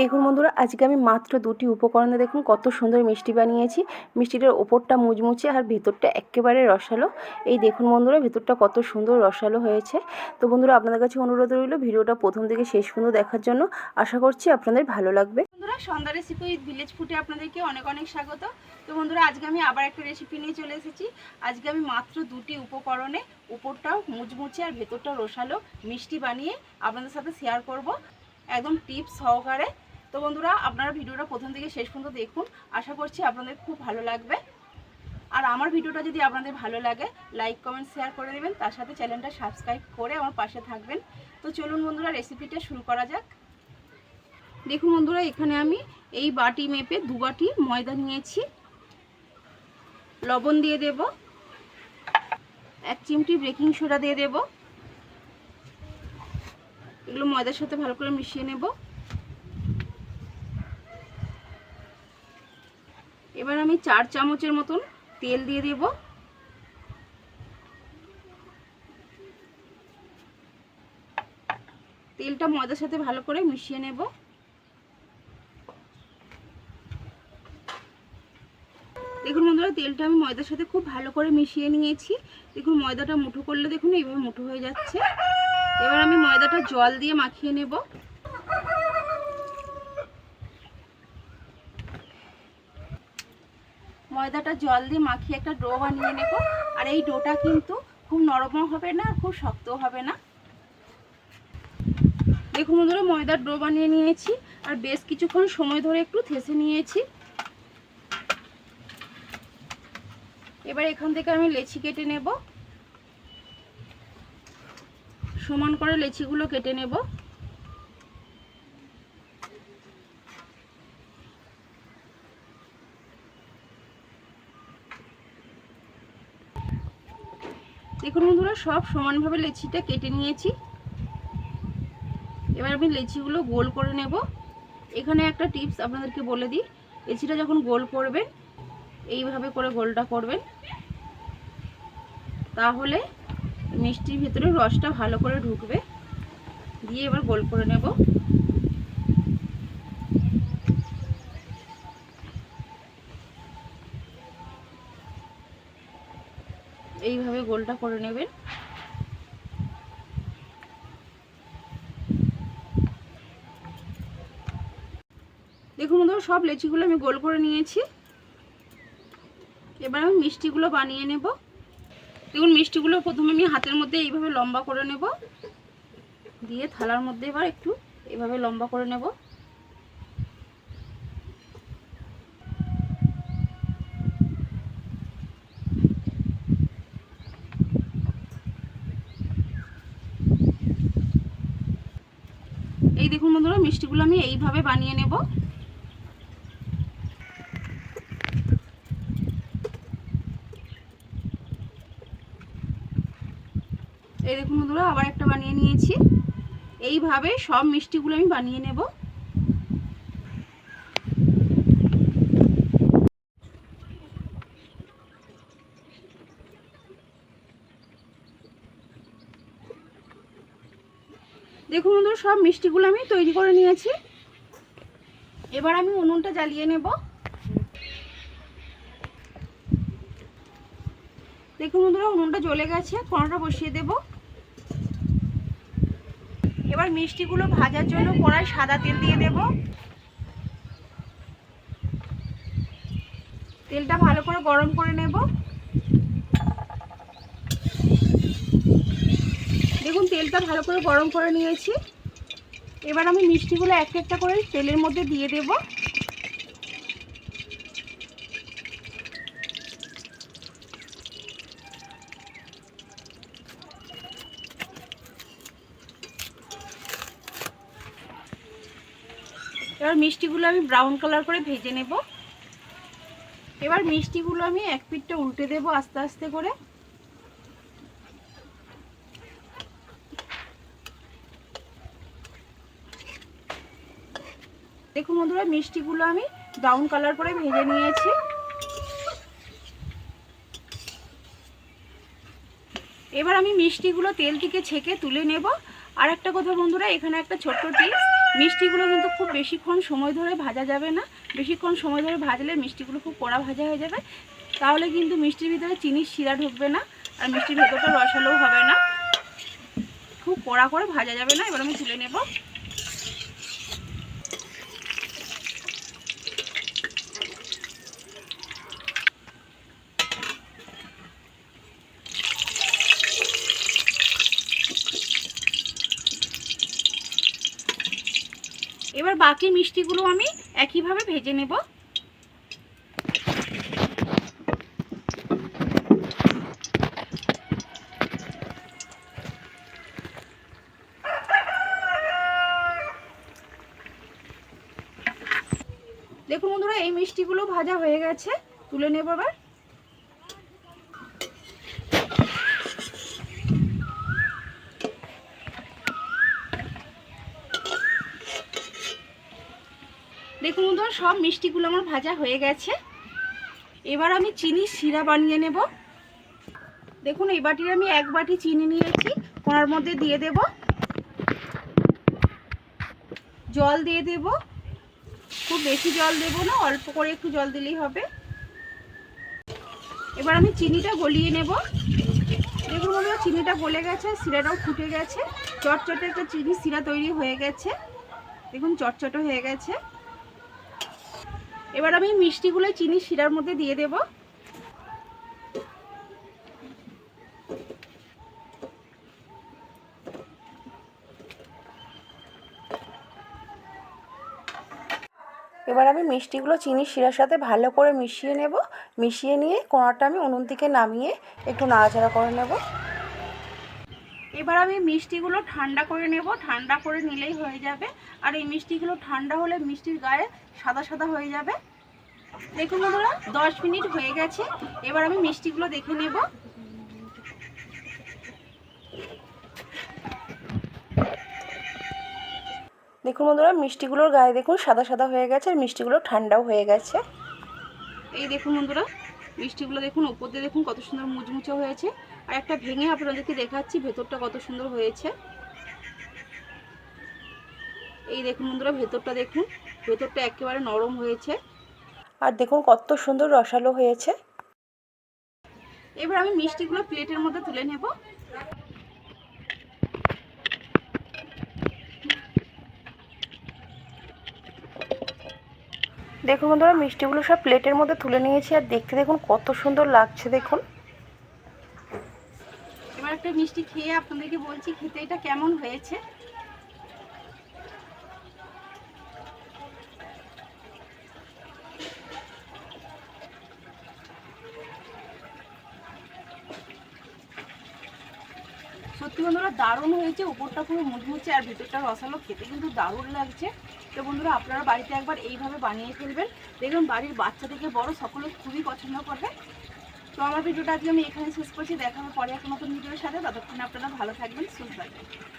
দেখুন বন্ধুরা, আজকে আমি মাত্র দুটি উপকরণে দেখুন কত সুন্দর মিষ্টি বানিয়েছি। মিষ্টিটার ওপরটা মুচমুচে আর ভেতরটা একেবারে রসালো। এই দেখুন বন্ধুরা, ভেতরটা কত সুন্দর রসালো হয়েছে। তো বন্ধুরা, আপনাদের কাছে অনুরোধ রইল ভিডিওটা প্রথম থেকে শেষ পর্যন্ত দেখার জন্য। আশা করছি আপনাদের ভালো লাগবে। বন্ধুরা, সন্ধ্যা রেসিপি ভিলেজ ফুটে আপনাদেরকে অনেক অনেক স্বাগত। তো বন্ধুরা, আজকে আমি আবার একটা রেসিপি নিয়ে চলে এসেছি। আজকে আমি মাত্র দুটি উপকরণে উপরটাও মুচমুচে আর ভেতরটা রসালো মিষ্টি বানিয়ে আপনাদের সাথে শেয়ার করব। একদম টিপস সহকারে তো বন্ধুরা, আপনারা ভিডিওটা প্রথম থেকে শেষ পর্যন্ত দেখুন। আশা করছি আপনাদের খুব ভালো লাগবে। আর আমার ভিডিওটা যদি আপনাদের ভালো লাগে লাইক কমেন্ট শেয়ার করে দেবেন। তার সাথে চ্যানেলটা সাবস্ক্রাইব করে আমার পাশে থাকবেন। তো চলুন বন্ধুরা রেসিপিটা শুরু করা যাক। দেখুন বন্ধুরা, এখানে আমি এই বাটি মেপে দু বাটি ময়দা নিয়েছি। লবণ দিয়ে দেব। এক চিমটি বেকিং সোডা দিয়ে দেব। এগুলো ময়দার সাথে ভালো করে মিশিয়ে নেব। এবার আমি চার চামচের মতন তেল দিয়ে দেব। তেলটা ময়দার সাথে ভালো করে মিশিয়ে নেব। দেখুন বন্ধুরা, তেলটা আমি ময়দার সাথে খুব ভালো করে মিশিয়ে নিয়েছি। দেখুন, ময়দাটা মুঠো করলে দেখুন এইভাবে মুঠো হয়ে যাচ্ছে। এবার আমি ময়দাটা জল দিয়ে মাখিয়ে নেব। ময়দাটা জল দিয়ে মাখিয়ে একটা ডো বানিয়ে নেব। আর এই ডোটা কিন্তু খুব নরমও হবে না, খুব শক্তও হবে না। দেখুন বন্ধুরা, ময়দার ডো বানিয়ে নিয়েছি, আর বেশ কিছুক্ষণ সময় ধরে একটু থেসে নিয়েছি। এবার এখান থেকে আমি লেচি কেটে নেব। সমান করে লেচিগুলো কেটে নেব। দেখুন বন্ধুরা, সব সমানভাবে লেচিটা কেটে নিয়েছি। এবার আমি লেচিগুলো গোল করে নেব। এখানে একটা টিপস আপনাদেরকে বলে দিই, লেচিটা যখন গোল করবেন, এইভাবে করে গোলটা করবেন। তাহলে মিষ্টির ভেতরে রসটা ভালো করে ঢুকবে। দিয়ে এবার গোল করে নেব এইভাবে গোলটা করে নেবেন। দেখুন বন্ধুরা, সব লেচিগুলো আমি গোল করে নিয়েছি। এবার আমি মিষ্টিগুলো বানিয়ে নেব। দেখুন, মিষ্টিগুলো প্রথমে আমি হাতের মধ্যে এইভাবে লম্বা করে নেব। দিয়ে থালার মধ্যে এবার একটু এভাবে লম্বা করে নেব। এই দেখুন বন্ধুরা, মিষ্টিগুলো আমি এইভাবে বানিয়ে নেব। এই দেখুন বন্ধুরা, আবার একটা বানিয়ে নিয়েছি। এইভাবে সব মিষ্টিগুলো আমি বানিয়ে নেব। দেখুন বন্ধুরা, সব মিষ্টিগুলো আমি তৈরি করে নিয়েছি। এবার আমি উনুনটা জ্বালিয়ে নেব। দেখুন বন্ধুরা, উনুনটা জ্বলে গেছে কড়াটা বসিয়ে দেব। এবার মিষ্টিগুলো ভাজার জন্য কড়াই সাদা তেল দিয়ে দেব। তেলটা ভালো করে গরম করে নেব। দেখুন, তেলটা ভালো করে গরম করে নিয়েছি। এবার আমি মিষ্টিগুলো এক একটা করে তেলের মধ্যে দিয়ে দেবো। এবার মিষ্টিগুলো আমি ব্রাউন কালার করে ভেজে নেব। এবার মিষ্টিগুলো আমি এক পিঠটা উল্টে দেব আস্তে আস্তে করে। দেখুন বন্ধুরা, মিষ্টিগুলো আমি ব্রাউন কালার করে ভেজে নিয়েছি। এবার আমি মিষ্টিগুলো তেল থেকে ছেঁকে তুলে নেব। আর একটা কথা বন্ধুরা, এখানে একটা ছোট্ট টিপস মিষ্টিগুলো কিন্তু খুব বেশিক্ষণ সময় ধরে ভাজা যাবে না। বেশিক্ষণ সময় ধরে ভাজলে মিষ্টিগুলো খুব কড়া ভাজা হয়ে যাবে। তাহলে কিন্তু মিষ্টির ভিতরে চিনির শিরা ঢুকবে না, আর মিষ্টির ভেতরটা রসালোও হবে না। খুব কড়া করে ভাজা যাবে না, এবার আমি তুলে নেব এবার বাকি মিষ্টিগুলো আমি একইভাবে ভেজে নেব। দেখুন বন্ধুরা, এই মিষ্টিগুলো ভাজা হয়ে গেছে। তুলে নেব এবার। দেখুন বন্ধুরা সব মিষ্টিগুলো আমার ভাজা হয়ে গেছে। এবার আমি চিনি শিরা বানিয়ে নেব। দেখুন, এই বাটির আমি এক বাটি চিনি নিয়েছি কোনার মধ্যে দিয়ে দেব। জল দিয়ে দেব। খুব বেশি জল দেব না, অল্প করে একটু জল দিলেই হবে। এবার আমি চিনিটা গলিয়ে নেব। দেখুন, বন্ধুরা, চিনিটা গলে গেছে, শিরাটাও ফুটে গেছে। চটচটে একটা চিনি শিরা তৈরি হয়ে গেছে। দেখুন, চটচটে হয়ে গেছে। এবার আমি মিষ্টিগুলো চিনি শিরার মধ্যে দিয়ে দেব। এবার আমি মিষ্টিগুলো চিনির শিরার সাথে ভালো করে মিশিয়ে নেব। মিশিয়ে নিয়ে কোনাটা আমি উনুন থেকে নামিয়ে একটু নাড়াচাড়া করে নেব। এবার আমি মিষ্টিগুলো ঠান্ডা করে নেব। ঠান্ডা করে নিলেই হয়ে যাবে। আর এই মিষ্টিগুলো ঠান্ডা হলে মিষ্টির গায়ে সাদা সাদা হয়ে যাবে। দেখুন বন্ধুরা, দশ মিনিট হয়ে গেছে। এবার আমি মিষ্টিগুলো দেখে নেব। দেখুন বন্ধুরা, মিষ্টিগুলোর গায়ে দেখুন সাদা সাদা হয়ে গেছে আর মিষ্টিগুলো ঠান্ডাও হয়ে গেছে। এই দেখুন বন্ধুরা, মিষ্টিগুলো দেখুন, ওপর দিয়ে দেখুন কত সুন্দর মুচমুচে হয়েছে। আর একটা ভেঙে আপনাদেরকে দেখাচ্ছি, ভেতরটা কত সুন্দর হয়েছে। এই দেখুন বন্ধুরা, ভেতরটা দেখুন, ভেতরটা একেবারে নরম হয়েছে। আর দেখুন কত সুন্দর রসালো হয়েছে। এবার আমি মিষ্টিগুলো প্লেটের মধ্যে তুলে নেব। দেখুন বন্ধুরা, মিষ্টিগুলো সব প্লেটের মধ্যে তুলে নিয়েছি, আর দেখতে দেখুন কত সুন্দর লাগছে দেখুন। একটা মিষ্টি খেয়ে আপনাদেরকে বলছি, খেতে এটা কেমন হয়েছে? সত্যি বন্ধুরা, দারুণ হয়েছে। উপরটা পুরো মুচমুচে আর ভিতরটা রসালো। খেতে কিন্তু দারুণ লাগছে। তো বন্ধুরা, আপনারা বাড়িতে একবার এইভাবে বানিয়ে ফেলবেন। দেখবেন বাড়ির বাচ্চা থেকে বড়, সকলে খুবই পছন্দ করবে। তো আমার ভিডিওটা আজকে আমি এখানে শেষ করছি। দেখা হবে পরে এক নতুন ভিডিওর সাথে। ততক্ষণ আপনারা ভালো থাকবেন, সুস্থ থাকবেন।